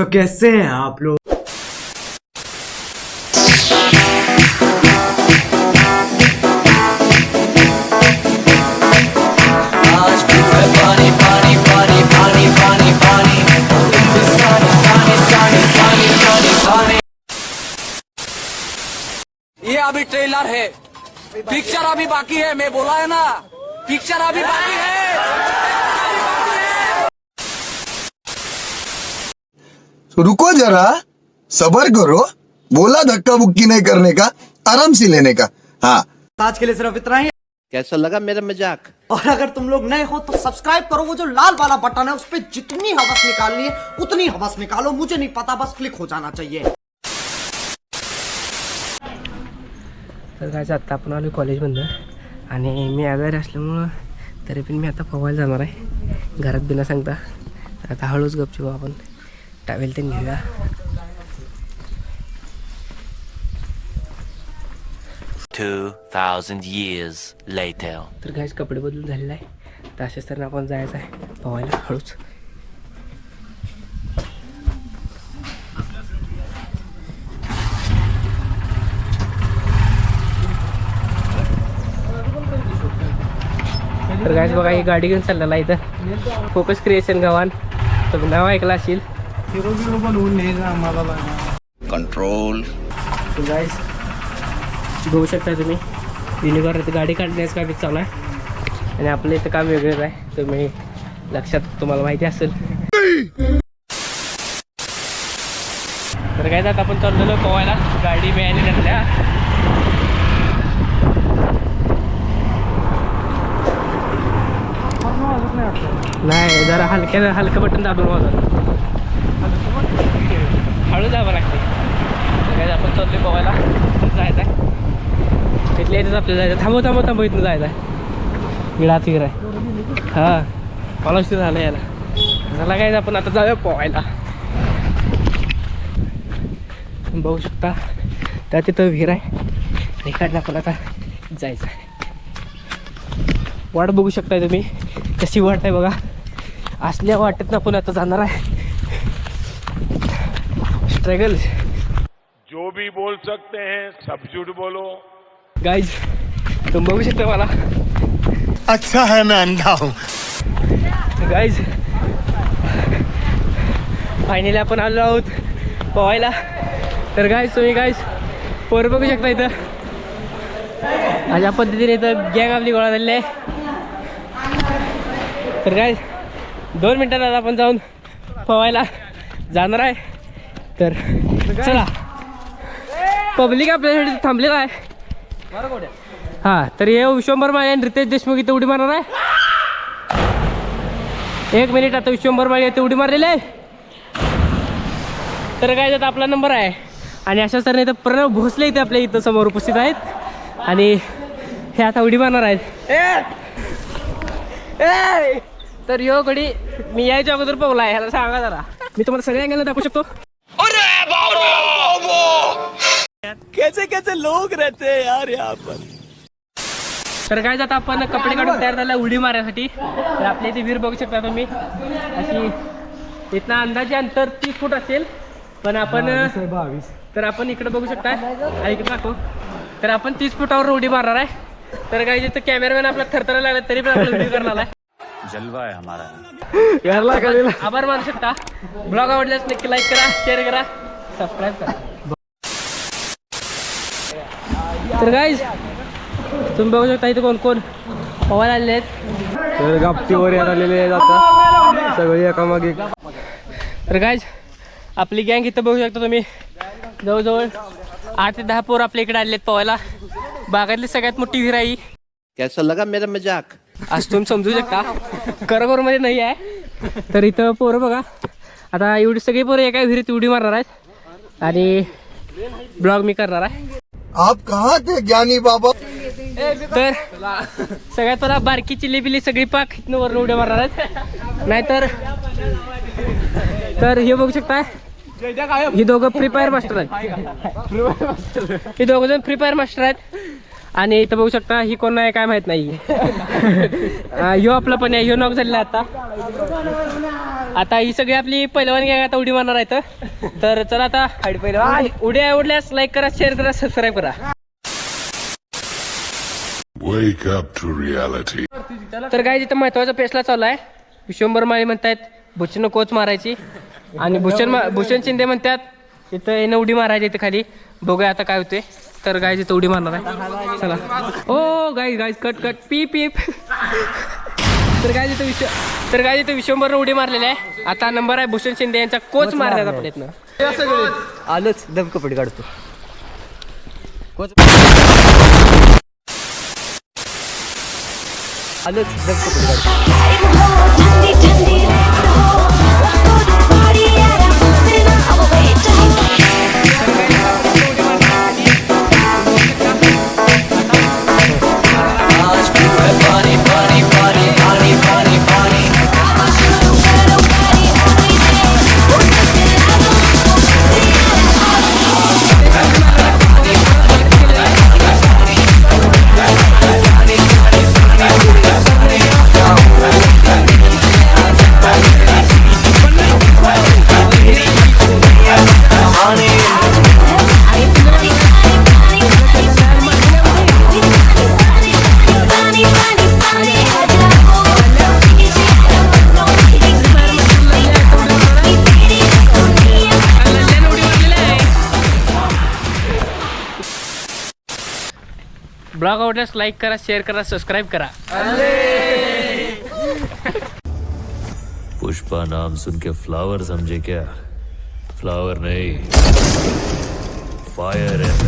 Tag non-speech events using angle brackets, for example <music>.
तो कैसे हैं आप लोग? आज भी है पानी पानी पानी पानी पानी पानी। सानी सानी सानी सानी सानी सानी। ये अभी ट्रेलर है। पिक्चर अभी बाकी है मैं बोला है ना। पिक्चर अभी बाकी है। तो रुको जरा सबर करो बोला धक्का बुक्की नहीं करने का आराम से लेने का। हाँ। आज के लिए सिर्फ़ इतना ही। कैसा लगा मेरा मज़ाक? और अगर तुम लोग नए हो तो सब्सक्राइब करो वो जो लाल वाला बटन है उस पर जितनी हवस निकालनी है उतनी हवस निकालो मुझे नहीं पता बस क्लिक हो जाना चाहिए। तर काय आत्ता आपण आलो कॉलेजमधनं आणि मी आजारी असल्यामुळं तरी पण मी आता पोहायला जाणार आहे. घरात बिना सांगता. आता हळूच गपचूप आपण टावेल ते घेऊया Two thousand years later. तर घास कपडे बदलून झालेला आहे तर अशाच तर आपण जायचं आहे पोहायला हळूच तर गायच बघा ही गाडी घेऊन चाललेला इथं फोकस क्रिएशन गव्हाण तर नाव ऐकलं असेल कंट्रोल तर बघू शकता तुम्ही युनिकॉर्न गाडी काढण्याचं काम चालू आहे. आणि आपलं इथं काम वेगळंच आहे. तुम्ही लक्षात तुम्हाला माहिती असेल. तर काय जात आपण चाललेलो पोहायला गाडी मिळाली घातल्या नाही जरा हलक्या हलकं बटन दाबून वाजव हळू जावं लागते तर काय आपण चाललोय पोहायला जायचं आहे तिथल्या इथंच आपल्याला जायचं. थांबव थांबव थांबव इथून जायचं आहे विळात विहीर आहे. हां. मला उशीर झालं याला. झाला काय आपण आता जाऊया पोहायला. बघू शकता त्या तिथं विहीर आहे. इकडनं आपण आता जायचं आहे. वाट बघू शकताय तुम्ही. कशी वाट आहे बघा. असल्या वाटेतनं आपण आता जाणार आहे. स्ट्रगल जो भी बोल सकते हैं सब झूठ बोलो. गाईज तुम्ही बघू शकता मला. अच्छा है मैं अंधा हूँ। गाईज फायनली आपण आलो आहोत पोहायला. तर गाईज तुम्ही गाईज पोर बघू शकता इथं. अशा पद्धतीने इथं गॅंग आपली गोळा झालेली आहे. तर गाईज दोन मिनटात आपण जाऊन पोहायला जाणार आहे. तर चला. पब्लिक आपल्यासाठी थांबलेलं आहे. हां तर हे विश्वंभर माळे आणि रितेश देशमुख इथं उडी मारणार आहे. एक मिनिट आता विश्वंभर माळी इथे उडी मारलेली आहे. तर काय जात आपला नंबर आहे. आणि अशाच तऱ्हेने इथं प्रणव भोसले इथे आपल्या इथं समोर उपस्थित आहेत. आणि हे आता उडी मारणार आहेत! तर यो गडी मी यायच्या अगोदर पोहला आहे ह्याला सांगा जरा. मी तुम्हाला सगळ्या अँगलला दाखवू शकतो? कैसे कैसे लोग रहते हैं यार यहाँ पर। तर काय जात आपण कपडे काढून तयार झाला उडी मारण्यासाठी तर आपल्या इथे विहीर बघू शकता तुम्ही. अशी इथनं अंदाजे अंतर तीस फूट असेल. पण आपण तर आपण इकडे बघू शकता इकडे दाखव. तर आपण तीस फुटावर उडी मारणार आहे. तर काय जिथं कॅमेरामॅन आपला थरथरायला लागला तरी पण आपला व्हिडिओ करणार आहे. जलवा है हमारा. आपण आभार मानू शकता. ब्लॉग आवडल्यास नक्की लाईक करा शेअर करा सबस्क्राईब करा. तर गाईज तुम्ही बघू शकता इथे कोण कोण पोहायला आलेले आहेत. तर गापटीवर यायला आलेले आहेत आता. सगळे एकामागे. तर गाईज आपली गँग इथं बघू शकता तुम्ही. जवळजवळ आठ ते दहा पोरं आपल्या इकडे आलेले आहेत पोहायला बागातली सगळ्यात मोठी विहीर आहे. कैसा लगा मेरा मजाक? असं तुम्ही समजू शकता. करगोरमध्ये नाही आहे. तर इथं पोरं बघा. आता एवढी सगळी पोरं एका विहिरीत उडी मारणार आहेत. आणि ब्लॉग मी करणार आहे. आप कहा थे ज्ञानी बाबा? तर सगळ्यात पहिला बारकी चिल्ली बिल्ली सगळी पाक इथनं वरून उड्या मारणार आहेत. नाहीतर तर हे बघू शकता ही दोघं फ्री फायर मास्टर आहेत. ही दोघं जण फ्री फायर मास्टर आहेत. आणि इथं बघू शकता ही कोण आहे काय माहीत नाही. <laughs> ह्यो आपलं पण आहे ह्यो नॉक झालेला आहे आता. आता ही सगळी आपली पहिलवान गॅग आता उडी मारणार आहेत. तर चला आता आ, उडी आवडल्यास लाईक करा शेअर करा सबस्क्राईब करा. Wake up to reality. तर काय तिथं महत्त्वाचा पेसला चालू आहे. विश्वंभर माळी म्हणतायत भूषण कोच मारायची. आणि भूषण भूषण शिंदे म्हणतात इथं येणं उडी मारायची इथं खाली. बघूया आता काय होते तर गाय तिथं उडी मारणार आहे चला ओ गाय गाय कट कट पी पी तर काय तिथं विश्व तर काय तिथं विश्वंभर उडी मारलेली आहे आता नंबर आहे भूषण शिंदे यांचा कोच मारण्याचा प्रयत्न आलोच दम कपडे काढतो आलोच दम कपडे काढतो ब्लॉग आवडल्यास लाइक करा, शेयर करा, सब्सक्राइब करा। पुष्पा नाम सुन के फ्लावर समझे क्या? फ्लावर नहीं। फायर है।